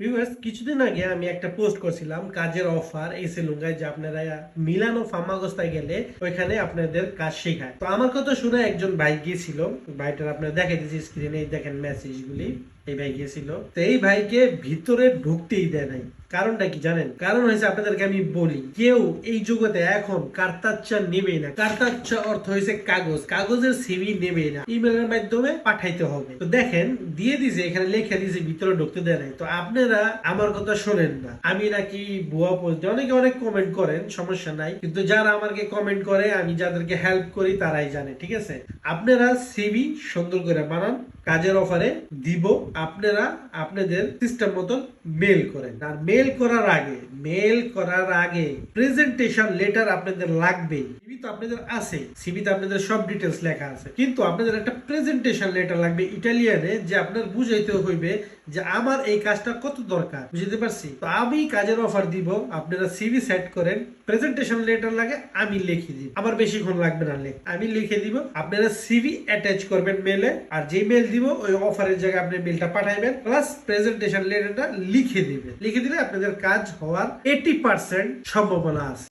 Viewers কিছুদিন আগে আমি একটা পোস্ট করছিলাম, কাজের অফার এই সেলুঙ্গায় যে আপনারা মিলানো ফার্মাগস্তায় গেলে ওইখানে আপনাদের কাজ শেখায়। তো আমার কথা শুনে একজন ভাই গিয়েছিল, ভাইটার আপনারা দেখে দিয়েছি স্ক্রিনে দেখেন মেসেজগুলি এই ভাই গিয়েছিল। তো এই ভাইকে ভিতরে ঢুকতেই দেয় নাই। কারণটা কি জানেন? কারণ হয়েছে আপনাদেরকে আমি বলি, কেউ এই জগতে এখন কার্তাচ্চা নেবেই না। কার্তাচ্চা অর্থ হয়েছে কাগজ। কাগজের সিভি নেবেই না। ইমেলের মাধ্যমে পাঠাইতে হবে। তো দেখেন, দিয়ে দিছে, এখানে লেখা দিয়েছে ভিতরে ঢুকতে দেয় নাই। তো আপনারা আমার কথা শোনেন না। আমি নাকি ভুয়া পোস্ট অনেকে অনেক কমেন্ট করেন, সমস্যা নাই। কিন্তু যারা আমাকে কমেন্ট করে, আমি যাদেরকে হেল্প করি, তারাই জানে, ঠিক আছে? আপনারা সিভি সুন্দর করে বানান, কাজের অফারে দিব। আপনারা আপনাদের সিস্টেম মতন মেল করেন। আর মেল করার আগে মেল করার আগে প্রেজেন্টেশন লেটার আপনাদের লাগবে সিভি তো আপনাদের আছে সিভিতে আপনাদের সব ডিটেলস লেখা আছে। কিন্তু আপনাদের একটা প্রেজেন্টেশন লেটার লাগবে ইটালিয়ানে, যে আপনার বুঝাইতে হইবে যে আমার এই কাজটা কত দরকার। বুঝতে পারছি? তো আমি কাজের অফার দিব, আপনারা সিভি সেট করেন প্রেজেন্টেশন লেটার লাগে, আমি লিখে দিব। আমার বেশিক্ষণ লাগবে না লেখ আমি লিখে দিব, আপনারা সিভি অ্যাটাচ করবেন মেলে আর যে মেল দিব, ওই অফারের জায়গায় আপনি মেলটা পাঠাইবেন প্লাস প্রেজেন্টেশন লেটারটা লিখে দিবেন। লিখে দিলে আপনাদের কাজ হওয়ার এইটি পার্সেন্ট সম্ভাবনা আছে।